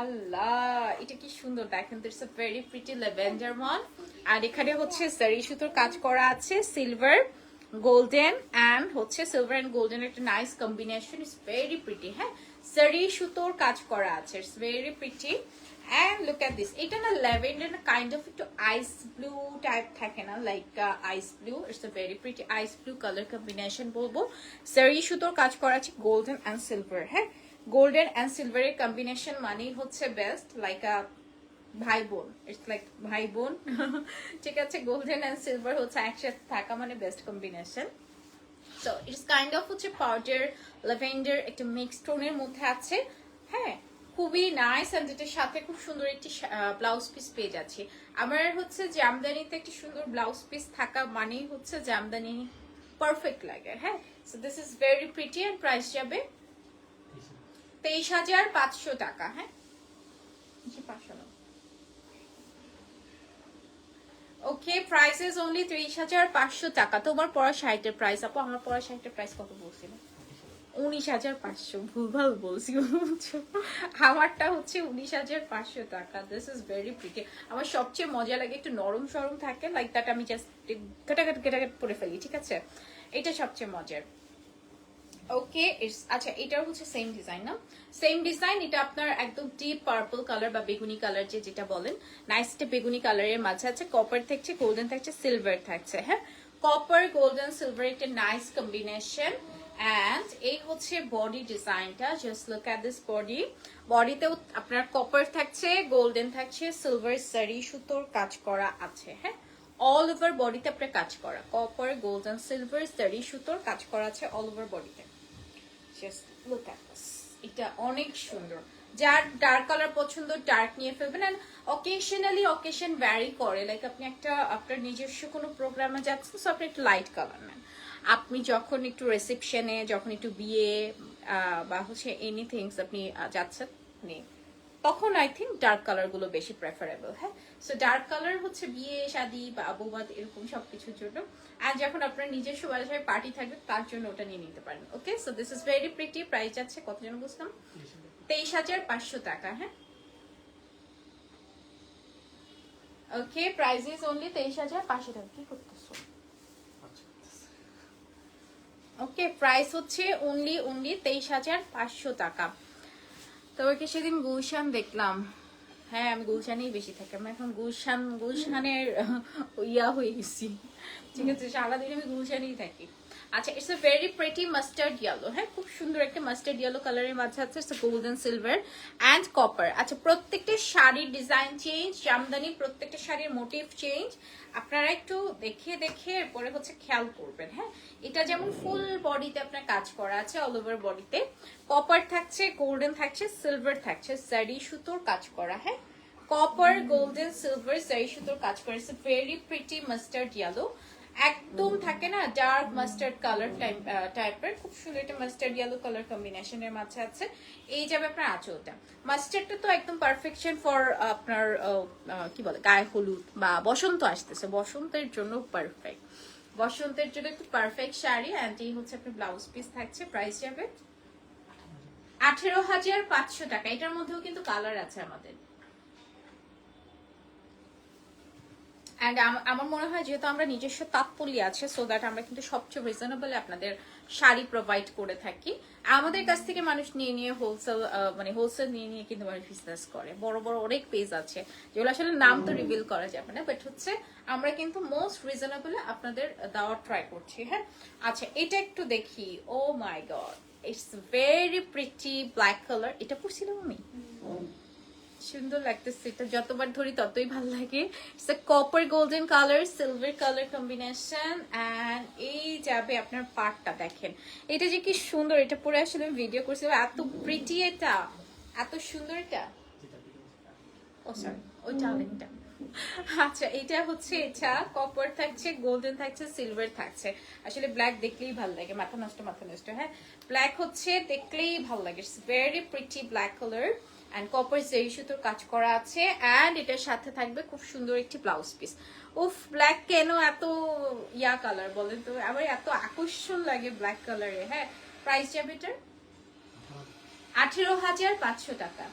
আল্লাহ এটা কি সুন্দর দেখেন ওয়ান আর এখানে হচ্ছে সারি সুতোর কাজ করা আছে সিলভার গোল্ডেন অ্যান্ড হচ্ছে সিলভার অ্যান্ড গোল্ডেন একটা নাইস ভেরি প্রিটি হ্যাঁ? সারি সুতোর কাজ করা আছে প্রিটি লুক অ্যাট দিস এটা না কাইন্ড অফ একটু আইস ব্লু টাইপ থাকে না like ice blue it's ice blue colour বলব। সারি সুতোর কাজ করা আছে গোল্ডেন অ্যান্ড সিলভার হ্যাঁ? গোল্ডেন অ্যান্ড সিলভারের কম্বিনেশন মানেই হচ্ছে বেস্ট লাইক আ ভাই বোন। ইটস লাইক ভাই বোন। ঠিক আছে, গোল্ডেন অ্যান্ড সিলভার হচ্ছে একসাথে থাকা মানে best combination so it's kind of হচ্ছে পাউডার ল্যাভেন্ডার একটা মিক্স টোনের মধ্যে আছে। হ্যাঁ খুবই নাইস অ্যান্ড এটার সাথে খুব সুন্দর একটি ব্লাউজ পিস পেয়ে যাচ্ছি। আমার হচ্ছে জামদানিতে একটি সুন্দর ব্লাউজ পিস থাকা মানেই হচ্ছে জামদানি পারফেক্ট লাগে। হ্যাঁ so this is very pretty and price যাবে। তেইশ হাজার পাঁচশো টাকা হ্যাঁ? পাঁচশো ওকে প্রাইস ইজ অনলি ত্রিশ হাজার পাঁচশো টাকা। তোমার পড়া শাড়িটার প্রাইস আপু আমার পড়া শাড়িটার প্রাইস কত বলছিল? উনিশ হাজার পাঁচশো ভুলভাল বলছি বুঝছ? আমারটা হচ্ছে উনিশ হাজার পাঁচশো টাকা। দিস ইজ ভেরি প্রিটি আমার সবচেয়ে মজা লাগে একটু নরম সরম থাকে লাইক দ্যাট আমি জাস্ট কেটাকাট কেটাকাট করে ফেলি ঠিক আছে? এটা সবচেয়ে মজার। ওকে আচ্ছা এটাও হচ্ছে সেম ডিজাইন না? সেম ডিজাইন এটা আপনার একদম ডিপ পার্পল কালার বা বেগুনি কালার যে যেটা বলেন। নাইস একটা বেগুনি কালারের মাঝে আছে কপার থাকছে গোল্ডেন থাকছে সিলভার থাকছে হ্যাঁ? কপার গোল্ডেন সিলভার একটা নাইস কম্বিনেশন অ্যান্ড এই হচ্ছে বডি ডিজাইনটা just look at this body বডিতেও আপনার কপার থাকছে গোল্ডেন থাকছে সিলভার সারি সুতোর কাজ করা আছে হ্যাঁ? অল ওভার বডিতে আপনার কাজ করা। কপার গোল্ডেন সিলভার সারি সুতোর কাজ করা আছে অল ওভার বডিতে জাস্ট লুক অ্যাট দিস এটা অনেক সুন্দর। যার ডার্ক কালার পছন্দ ডার্ক নিয়ে ফেলবেন অ্যান্ড অকেশনালি অকেশন ভ্যারি করে। লাইক আপনি একটা, আপনার নিজস্ব কোনো প্রোগ্রামে যাচ্ছেন সো আপনি একটু লাইট কালার নেন। আপনি যখন একটু রিসেপশনে যখন একটু বিয়ে বা হচ্ছে এনিথিংস আপনি যাচ্ছেন মানে তখন আই থিঙ্ক ডার্ক কালারগুলো বেশি প্রেফারেবল হ্যাঁ? সো ডার্ক কালার হচ্ছে বিয়ে, শাদি বা বৌবাদ এরকম সব কিছুর জন্য। আর যখন আপনার নিজস্ব বাসায় পার্টি থাকবে, তার জন্য ওটা নিয়ে নিতে পারেন okay so this is very pretty price যাচ্ছে, কত জন বুঝলাম? তেইশ হাজার পাঁচশো টাকা হ্যাঁ? ওকে প্রাইস ইজ অনলি তেইশ হাজার পাঁচশো টাকা, কি করতেছো? ওকে প্রাইস হচ্ছে অনলি অনলি তেইশ হাজার পাঁচশো টাকা। তোমাকে সেদিন গুলশান দেখলাম। হ্যাঁ আমি গুলশানেই বেশি থাকি। আমি এখন গুলশান গুলশানের ইয়া হয়ে গেছি। ঠিক আছে সারাদিন আমি গুলশানেই থাকি। আচ্ছা it's a very pretty mustard yellow হ্যাঁ খুব সুন্দর একটা মাস্টার্ড ইয়েলো কালারের মাঝে গোল্ডেন সিলভার অ্যান্ড কপার আচ্ছা প্রত্যেকটা শাড়ির ডিজাইন চেঞ্জ প্রত্যেকটা শাড়ির মোটিভ চেঞ্জ আপনারা একটু দেখে দেখে এরপরে হচ্ছে খেয়াল করবেন হ্যাঁ? এটা যেমন ফুল বডিতে আপনার কাজ করা আছে অল ওভার বডিতে কপার থাকছে গোল্ডেন থাকছে সিলভার থাকছে সারি সুতোর কাজ করা হ্যাঁ? কপার গোল্ডেন সিলভার সারি সুতোর কাজ করেছে ভেরি প্রিটি মাস্টার্ড ইয়েলো একদম থাকে না ডার্ক মাস্টার্ড কালার টাইপের খুব সুন্দর একটা মাস্টার্ড ইয়েলো কালার কম্বিনেশনের মাঝে আছে এই যাবে আপনার আঁচলটা মাস্টার্ডটা তো একদম পারফেকশন ফর আপনার কি বলে গায়ে হলুদ বা বসন্ত আসতেছে বসন্তের জন্য পারফেক্ট বসন্তের জন্য একটু পারফেক্ট শাড়ি অ্যান্ড এই হচ্ছে আপনার ব্লাউজ পিস থাকছে প্রাইস যাবে আঠেরো হাজার পাঁচশো টাকা এটার মধ্যেও কিন্তু কালার আছে আমাদের অ্যান্ড আমার মনে হয় যেহেতু আমরা নিজস্ব তাৎপল্য আছে সো দ্যাট আমরা কিন্তু সবচেয়ে রিজনেবল আপনাদের শাড়ি প্রোভাইড করে থাকি। আমাদের কাছ থেকে মানুষ নিয়ে নিয়ে হোলসেল মানে হোলসেল নিয়ে নিয়ে কিন্তু মানুষ বিজনেস করে। বড় বড় অনেক পেজ আছে, যেগুলো আসলে নাম তো রিভিল করা যাবে না বাট হচ্ছে আমরা কিন্তু মোস্ট রিজনেবল আপনাদের দেওয়ার ট্রাই করছি হ্যাঁ? আচ্ছা এটা একটু দেখি। ও my god it's very pretty black colour এটা পড়ছিলাম আমি? সুন্দর লাগতেছে, এটা যতবার ধরি ততই ভালো লাগে। Copper golden colour silver colour combination and এই যাবে আপনার পার্টটা দেখেন। এটা যে কি সুন্দর, এটা পরে আসলে আমি ভিডিও করছিলাম এত প্রিটি এটা, এত সুন্দর এটা। ও সরি ওইটা আচ্ছা এটা হচ্ছে, এটা কপার থাকছে গোল্ডেন থাকছে সিলভার থাকছে। আসলে ব্ল্যাক দেখলেই ভালো লাগে, মাথা নষ্ট মাথা নষ্ট হ্যাঁ? ব্ল্যাক হচ্ছে, দেখলেই ভালো লাগে। Very pretty black colour and copper zari সুতোর কাজ করা আছে অ্যান্ড এটার সাথে থাকবে খুব সুন্দর একটি ব্লাউজ পিস উফ ব্ল্যাক কেন এত ইয়া কালার বলেন তো? আমার এত আকর্ষণ লাগে ব্ল্যাক কালারে হ্যাঁ? প্রাইস যাবে এটার আঠেরো হাজার পাঁচশো টাকা।